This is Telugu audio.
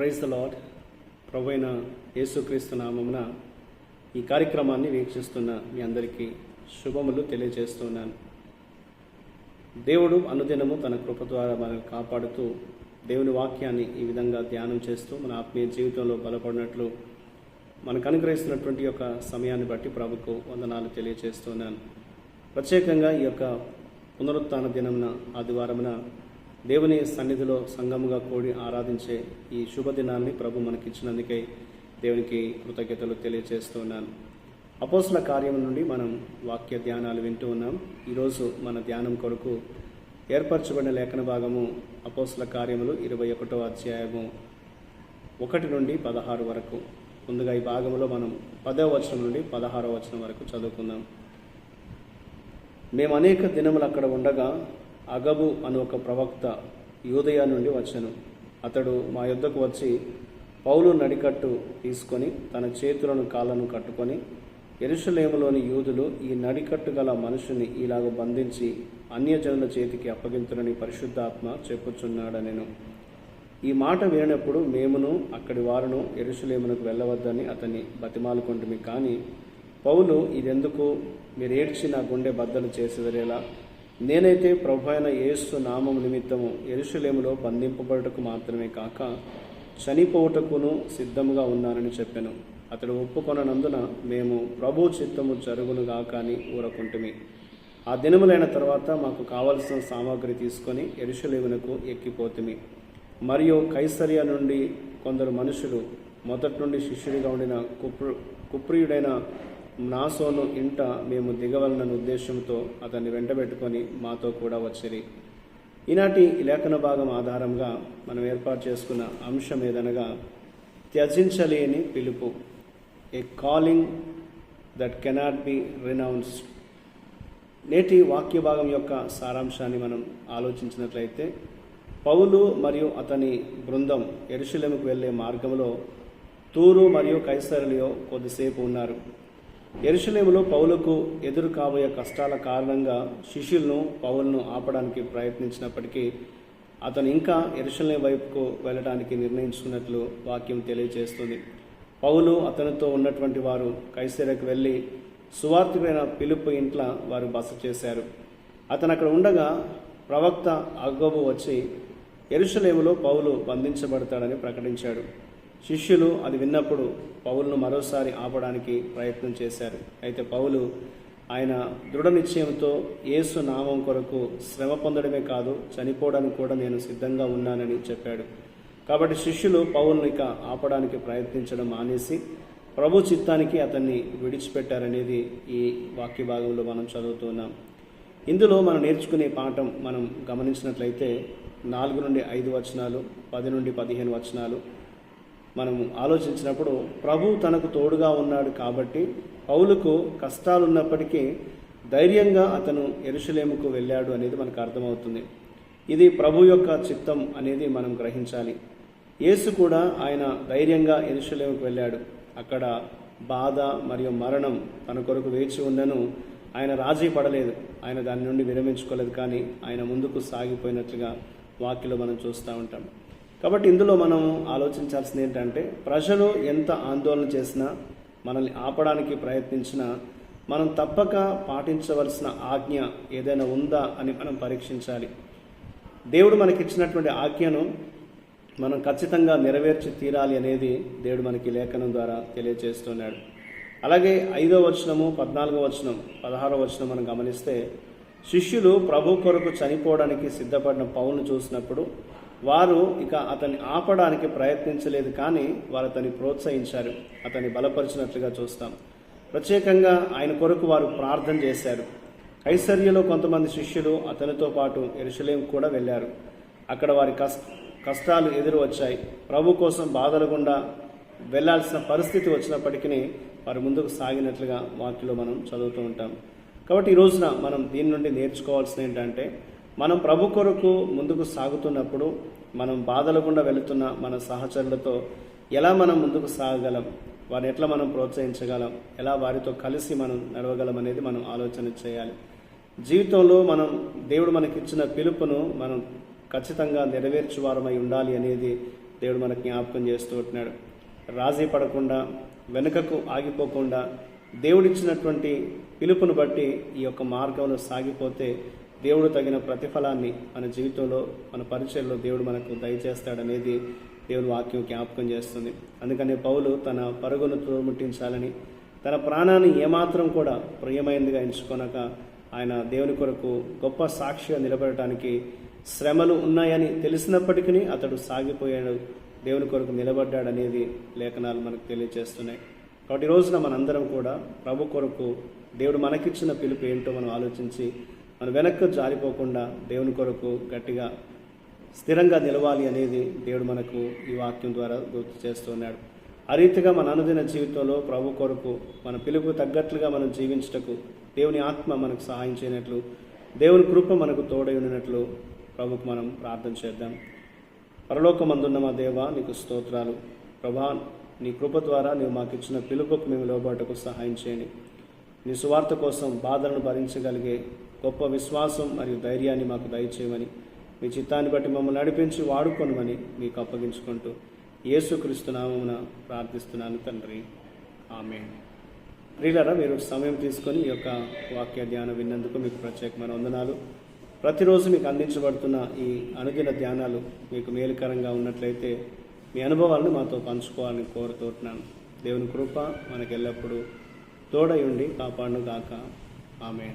ప్రైజ్ ద లాడ్ ప్రభు యేసుక్రీస్తు నామమున ఈ కార్యక్రమాన్ని వీక్షిస్తున్న మీ అందరికీ శుభములు తెలియజేస్తున్నాను. దేవుడు అనుదినము తన కృప ద్వారా మనల్ని కాపాడుతూ దేవుని వాక్యాన్ని ఈ విధంగా ధ్యానం చేస్తూ మన ఆత్మీయ జీవితంలో బలపడినట్లు మనకు అనుగ్రహిస్తున్నటువంటి యొక్క సమయాన్ని బట్టి ప్రభుకు వందనాలు తెలియజేస్తున్నాను. ప్రత్యేకంగా ఈ యొక్క పునరుత్థాన దినమున ఆదివారమున దేవుని సన్నిధిలో సంగముగా కూడి ఆరాధించే ఈ శుభదినాన్ని ప్రభు మనకిచ్చినందుకై దేవునికి కృతజ్ఞతలు తెలియజేస్తున్నాను అపోస్ల కార్యం నుండి మనం వాక్య ధ్యానాలు వింటూ ఉన్నాం. ఈరోజు మన ధ్యానం కొరకు ఏర్పరచబడిన లేఖన భాగము అపోస్ల కార్యములు ఇరవై ఒకటో అధ్యాయము ఒకటి నుండి పదహారు వరకు. ముందుగా ఈ భాగంలో మనం పదవ వచనం నుండి పదహారవ వచనం వరకు చదువుకుందాం. మేము అనేక దినములు అక్కడ ఉండగా అగబు అని ఒక ప్రవక్త యూదయ నుండి వచ్చాను. అతడు మా యుద్ధకు వచ్చి పౌలు నడికట్టు తీసుకొని తన చేతులను కాళ్ళను కట్టుకొని ఎరుషలేములోని యూదులు ఈ నడికట్టు గల మనుషుని ఇలాగ బంధించి అన్యజనుల చేతికి అప్పగించునని పరిశుద్ధాత్మ చెప్పుచున్నాడనెను. ఈ మాట వినప్పుడు మేమును అక్కడి వారును ఎరుషలేమునకు వెళ్ళవద్దని అతన్ని బతిమాలుకుంటుమి. కానీ పౌలు ఇదెందుకు? మీరు ఏడ్చి నా గుండె బద్దలు చేసేదరేలా నేనైతే ప్రభు అయిన యేసు నామం నిమిత్తము ఎరుషులేములో బంధింపబడుటకు మాత్రమే కాక చనిపోవుటకును సిద్ధముగా ఉన్నానని చెప్పాను. అతడు ఒప్పుకొనందున మేము ప్రభు చిత్తము జరుగునుగా కానీ ఊరకుంటుమి. ఆ దినములైన తర్వాత మాకు కావలసిన సామాగ్రి తీసుకొని ఎరుషులేమునకు ఎక్కిపోతుమి. మరియు కైసరియా నుండి కొందరు మనుషులు మొదటి నుండి శిష్యుడిగా ఉండిన కుప్రు కుప్రియుడైన నాసోను ఇంట మేము దిగవలన ఉద్దేశంతో అతన్ని వెంటబెట్టుకొని మాతో కూడా వచ్చిరి. ఈనాటి లేఖన భాగం ఆధారంగా మనం ఏర్పాటు చేసుకున్న అంశం ఏదనగా త్యజించలేని పిలుపు a calling that cannot be renounced నేటి వాక్య భాగం యొక్క సారాంశాన్ని మనం ఆలోచించినట్లయితే పౌలు మరియు అతని బృందం ఎరుశలెముకు వెళ్ళే మార్గంలో తూరు మరియు కైసరలియో కొద్దిసేపు ఉన్నారు. ఎరుషలేములో పౌలకు ఎదురు కాబోయే కష్టాల కారణంగా శిష్యులను పౌలను ఆపడానికి ప్రయత్నించినప్పటికీ అతను ఇంకా ఎరుషలేం వైపుకు వెళ్ళడానికి నిర్ణయించుకున్నట్లు వాక్యం తెలియజేస్తుంది. పౌలు అతనితో ఉన్నటువంటి వారు కైసేరకు వెళ్ళి సువార్థికుడైన పిలుపు ఇంట్ల వారు బస చేశారు. అతను అక్కడ ఉండగా ప్రవక్త అగ్గోబు వచ్చి ఎరుషలేములో పౌలు బంధించబడతాడని ప్రకటించాడు. శిష్యులు అది విన్నప్పుడు పౌలును మరోసారి ఆపడానికి ప్రయత్నం చేశారు. అయితే పౌలు ఆయన దృఢ నిశ్చయంతో యేసు నామం కొరకు శ్రమ పొందడమే కాదు చనిపోవడానికి కూడా నేను సిద్ధంగా ఉన్నానని చెప్పాడు. కాబట్టి శిష్యులు పౌలను ఇక ఆపడానికి ప్రయత్నించడం మానేసి ప్రభు చిత్తానికి అతన్ని విడిచిపెట్టారనేది ఈ వాక్య భాగంలో మనం చదువుతున్నాం ఇందులో మనం నేర్చుకునే పాఠం మనం గమనించినట్లయితే నాలుగు నుండి ఐదు వచనాలు పది నుండి పదిహేను వచనాలు మనం ఆలోచించినప్పుడు ప్రభు తనకు తోడుగా ఉన్నాడు కాబట్టి పౌలుకు కష్టాలున్నప్పటికీ ధైర్యంగా అతను ఎరుషలేముకు వెళ్ళాడు అనేది మనకు అర్థమవుతుంది. ఇది ప్రభు యొక్క చిత్తం అనేది మనం గ్రహించాలి. యేసు కూడా ఆయన ధైర్యంగా ఎరుషలేముకు వెళ్ళాడు. అక్కడ బాధ మరియు మరణం తన కొరకు వేచి ఉందను ఆయన రాజీ పడలేదు. ఆయన దాని నుండి విరమించుకోలేదు కానీ ఆయన ముందుకు సాగిపోయినట్లుగా వాక్యలో మనం చూస్తూ ఉంటాం. కాబట్టి ఇందులో మనం ఆలోచించాల్సింది ఏంటంటే ప్రజలు ఎంత ఆందోళన చేసినా మనల్ని ఆపడానికి ప్రయత్నించినా మనం తప్పక పాటించవలసిన ఆజ్ఞ ఏదైనా ఉందా అని మనం పరీక్షించాలి. దేవుడు మనకిచ్చినటువంటి ఆజ్ఞను మనం ఖచ్చితంగా నెరవేర్చి తీరాలి అనేది దేవుడు మనకి లేఖనం ద్వారా తెలియజేస్తున్నాడు అలాగే ఐదో వచనము పద్నాలుగో వచనం పదహారో వచనం మనం గమనిస్తే శిష్యులు ప్రభు కొరకు చనిపోవడానికి సిద్ధపడిన పౌలను చూసినప్పుడు వారు ఇక అతన్ని ఆపడానికి ప్రయత్నించలేదు కానీ వారు అతన్ని ప్రోత్సహించారు. అతన్ని బలపరిచినట్లుగా చూస్తాం. ప్రత్యేకంగా ఆయన కొరకు వారు ప్రార్థన చేశారు. కైసర్యలో కొంతమంది శిష్యులు అతనితో పాటు ఎరుసలేం కూడా వెళ్ళారు. అక్కడ వారి కష్ట కష్టాలు ఎదురు వచ్చాయి. ప్రభు కోసం బాధలు గుండా వెళ్ళాల్సిన పరిస్థితి వచ్చినప్పటికీ వారు ముందుకు సాగినట్లుగా వాక్యలో మనం చదువుతూ ఉంటాం. కాబట్టి ఈ రోజున మనం దీని నుండి నేర్చుకోవాల్సింది ఏంటంటే మనం ప్రభు కొరకు ముందుకు సాగుతున్నప్పుడు మనం బాధలకుండా వెళుతున్న మన సహచరులతో ఎలా మనం ముందుకు సాగగలం వారిని ఎట్లా మనం ప్రోత్సహించగలం? ఎలా వారితో కలిసి మనం నడవగలం అనేది మనం ఆలోచన చేయాలి. జీవితంలో మనం దేవుడు మనకిచ్చిన పిలుపును మనం ఖచ్చితంగా నెరవేర్చువారమై ఉండాలి అనేది దేవుడు మనకు జ్ఞాపకం చేస్తూ ఉంటున్నాడు. రాజీ పడకుండా వెనుకకు ఆగిపోకుండా దేవుడిచ్చినటువంటి పిలుపును బట్టి ఈ యొక్క మార్గంలో సాగిపోతే దేవుడు తగిన ప్రతిఫలాన్ని మన జీవితంలో మన పరిచయంలో దేవుడు మనకు దయచేస్తాడనేది దేవుని వాక్యం జ్ఞాపకం చేస్తుంది. అందుకనే పౌలు తన పరుగును తోముట్టించాలని తన ప్రాణాన్ని ఏమాత్రం కూడా ప్రియమైనదిగా ఎంచుకొనక ఆయన దేవుని కొరకు గొప్ప సాక్షిగా నిలబడటానికి శ్రమలు ఉన్నాయని తెలిసినప్పటికీ అతడు సాగిపోయాడు. దేవుని కొరకు నిలబడ్డాడనేది లేఖనాలు మనకు తెలియజేస్తున్నాయి. కాబట్టి ఈ రోజున మనందరం కూడా ప్రభు కొరకు దేవుడు మనకిచ్చిన పిలుపు ఏంటో మనం ఆలోచించి మన వెనక్కు జారిపోకుండా దేవుని కొరకు గట్టిగా స్థిరంగా నిలవాలి అనేది దేవుడు మనకు ఈ వాక్యం ద్వారా గుర్తు చేస్తున్నాడు ఆ రీతిగా మన అనుదిన జీవితంలో ప్రభు కొరకు మన పిలుపు తగ్గట్లుగా మనం జీవించటకు దేవుని ఆత్మ మనకు సహాయం చేయనట్లు దేవుని కృప మనకు తోడై ఉండినట్లు ప్రభుకు మనం ప్రార్థన చేద్దాం. పరలోకమందున్న మా దేవ నీకు స్తోత్రాలు. ప్రభా నీ కృప ద్వారా నీవు మాకు ఇచ్చిన పిలుపుకు మేము లోబాటుకు సహాయం చేయండి. నీ సువార్త కోసం బాధలను భరించగలిగే గొప్ప విశ్వాసం మరియు ధైర్యాన్ని మాకు దయచేయమని మీ చిత్తాన్ని బట్టి మమ్మల్ని నడిపించి వాడుకొనమని మీకు అప్పగించుకుంటూ యేసుక్రీస్తు నామమున ప్రార్థిస్తున్నాను తండ్రి. ఆమె ప్రియులరా మీరు సమయం తీసుకొని ఈ యొక్క వాక్య ధ్యానం విన్నందుకు మీకు ప్రత్యేకమైన వందనాలు. ప్రతిరోజు మీకు అందించబడుతున్న ఈ అనుదిన ధ్యానాలు మీకు మేలుకరంగా ఉన్నట్లయితే మీ అనుభవాలను మాతో పంచుకోవాలని కోరుతున్నాను దేవుని కృప మనకు ఎల్లప్పుడూ తోడై ఉండి కాపాడును గాక ఆమె